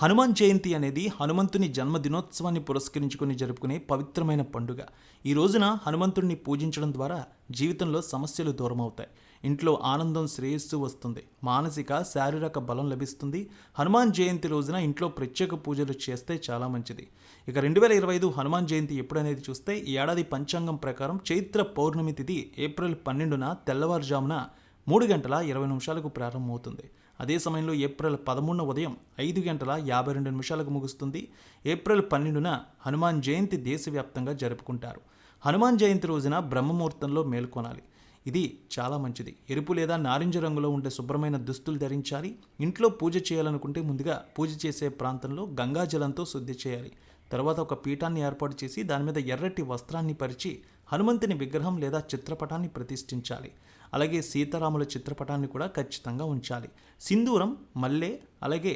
హనుమాన్ జయంతి అనేది హనుమంతుని జన్మదినోత్సవాన్ని పురస్కరించుకొని జరుపుకునే పవిత్రమైన పండుగ. ఈ రోజున హనుమంతుడిని పూజించడం ద్వారా జీవితంలో సమస్యలు దూరమవుతాయి. ఇంట్లో ఆనందం శ్రేయస్సు వస్తుంది. మానసిక శారీరక బలం లభిస్తుంది. హనుమాన్ జయంతి రోజున ఇంట్లో ప్రత్యేక పూజలు చేస్తే చాలా మంచిది. ఇక రెండు వేల ఇరవై ఐదు హనుమాన్ జయంతి ఎప్పుడనేది చూస్తే ఈ ఏడాది పంచాంగం ప్రకారం చైత్ర పౌర్ణమి తిథి ఏప్రిల్ పన్నెండున తెల్లవారుజామున మూడు గంటల ఇరవై నిమిషాలకు ప్రారంభమవుతుంది. అదే సమయంలో ఏప్రిల్ పదమూడున ఉదయం ఐదు గంటల యాభై రెండు నిమిషాలకు ముగుస్తుంది. ఏప్రిల్ పన్నెండున హనుమాన్ జయంతి దేశవ్యాప్తంగా జరుపుకుంటారు. హనుమాన్ జయంతి రోజున బ్రహ్మముహూర్తంలో మేల్కొనాలి. ఇది చాలా మంచిది. ఎరుపు లేదా నారింజ రంగులో ఉండే శుభ్రమైన దుస్తులు ధరించాలి. ఇంట్లో పూజ చేయాలనుకుంటే ముందుగా పూజ చేసే ప్రాంతంలో గంగాజలంతో శుద్ధి చేయాలి. తర్వాత ఒక పీఠాన్ని ఏర్పాటు చేసి దాని మీద ఎర్రటి వస్త్రాన్ని పరిచి హనుమంతుని విగ్రహం లేదా చిత్రపటాన్ని ప్రతిష్ఠించాలి. అలాగే సీతారాముల చిత్రపటాన్ని కూడా ఖచ్చితంగా ఉంచాలి. సింధూరం మల్లె అలాగే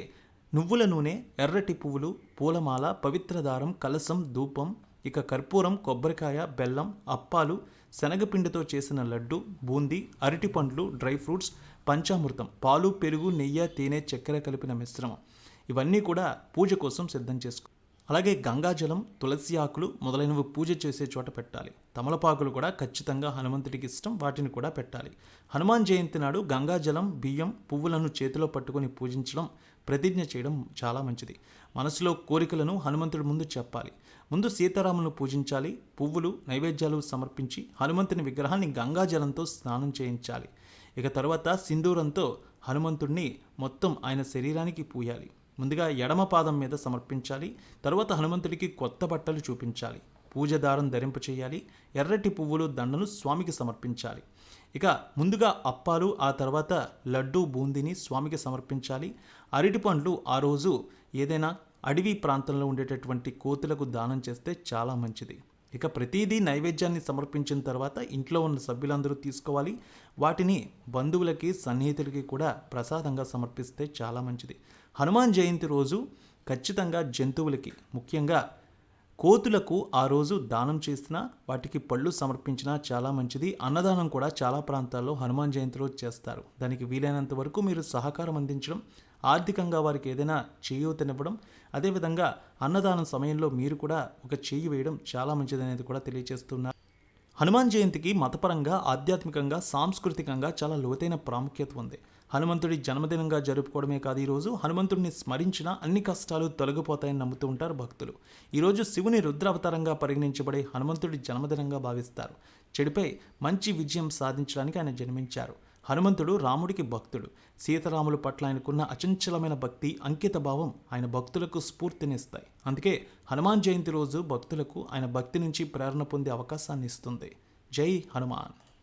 నువ్వుల నూనె ఎర్రటి పువ్వులు పూలమాల పవిత్ర దారం కలసం ధూపం ఇక కర్పూరం కొబ్బరికాయ బెల్లం అప్పాలు శనగపిండితో చేసిన లడ్డు బూందీ అరటి పండ్లు డ్రై ఫ్రూట్స్ పంచామృతం పాలు పెరుగు నెయ్యి తేనె చక్కెర కలిపిన మిశ్రమం. ఇవన్నీ కూడా పూజ కోసం సిద్ధం చేసుకో అలాగే గంగాజలం తులసి ఆకులు మొదలైనవి పూజ చేసే చోట పెట్టాలి. తమలపాకులు కూడా ఖచ్చితంగా హనుమంతుడికి ఇష్టం వాటిని కూడా పెట్టాలి. హనుమాన్ జయంతి నాడు గంగాజలం బియ్యం పువ్వులను చేతిలో పట్టుకొని పూజించడం ప్రతిజ్ఞ చేయడం చాలా మంచిది. మనసులో కోరికలను హనుమంతుడి ముందు చెప్పాలి. ముందు సీతారాములను పూజించాలి పువ్వులు నైవేద్యాలు సమర్పించి హనుమంతుని విగ్రహాన్ని గంగాజలంతో స్నానం చేయించాలి. ఇక తర్వాత సింధూరంతో హనుమంతుడిని మొత్తం ఆయన శరీరానికి పూయాలి. ముందుగా ఎడమ పాదం మీద సమర్పించాలి. తరువాత హనుమంతుడికి కొత్త బట్టలు చూపించాలి. పూజ దారం ధరింప చేయాలి. ఎర్రటి పువ్వులు దండను స్వామికి సమర్పించాలి. ఇక ముందుగా అప్పాలు ఆ తర్వాత లడ్డు బూందీని స్వామికి సమర్పించాలి. అరటి పండ్లు ఆ రోజు ఏదైనా అడవి ప్రాంతంలో ఉండేటటువంటి కోతులకు దానం చేస్తే చాలా మంచిది. ఇక ప్రతిదీ నైవేద్యాన్ని సమర్పించిన తర్వాత ఇంట్లో ఉన్న సభ్యులందరూ తీసుకోవాలి. వాటిని బంధువులకి సన్నిహితులకి కూడా ప్రసాదంగా సమర్పిస్తే చాలా మంచిది. హనుమాన్ జయంతి రోజు ఖచ్చితంగా జంతువులకి ముఖ్యంగా కోతులకు ఆ రోజు దానం చేసినా వాటికి పళ్ళు సమర్పించినా చాలా మంచిది. అన్నదానం కూడా చాలా ప్రాంతాల్లో హనుమాన్ జయంతి రోజు చేస్తారు. దానికి వీలైనంత వరకు మీరు సహకారం అందించడం ఆర్థికంగా వారికి ఏదైనా చేయూతనివ్వడం అదేవిధంగా అన్నదానం సమయంలో మీరు కూడా ఒక చేయి వేయడం చాలా మంచిదనేది కూడా తెలియజేస్తున్నారు. హనుమాన్ జయంతికి మతపరంగా ఆధ్యాత్మికంగా సాంస్కృతికంగా చాలా లోతైన ప్రాముఖ్యత ఉంది. హనుమంతుడి జన్మదినంగా జరుపుకోవడమే కాదు ఈరోజు హనుమంతుడిని స్మరించిన అన్ని కష్టాలు తొలగిపోతాయని నమ్ముతూ ఉంటారు భక్తులు. ఈరోజు శివుని రుద్రావతారంగా పరిగణించబడే హనుమంతుడి జన్మదినంగా భావిస్తారు. చెడుపై మంచి విజయం సాధించడానికి ఆయన జన్మించారు. హనుమంతుడు రాముడికి భక్తుడు. సీతారాముల పట్ల ఆయనకున్న అచంచలమైన భక్తి అంకిత భావం ఆయన భక్తులకు స్ఫూర్తినిస్తాయి. అందుకే హనుమాన్ జయంతి రోజు భక్తులకు ఆయన భక్తి నుంచి ప్రేరణ పొందే అవకాశాన్ని ఇస్తుంది. జై హనుమాన్.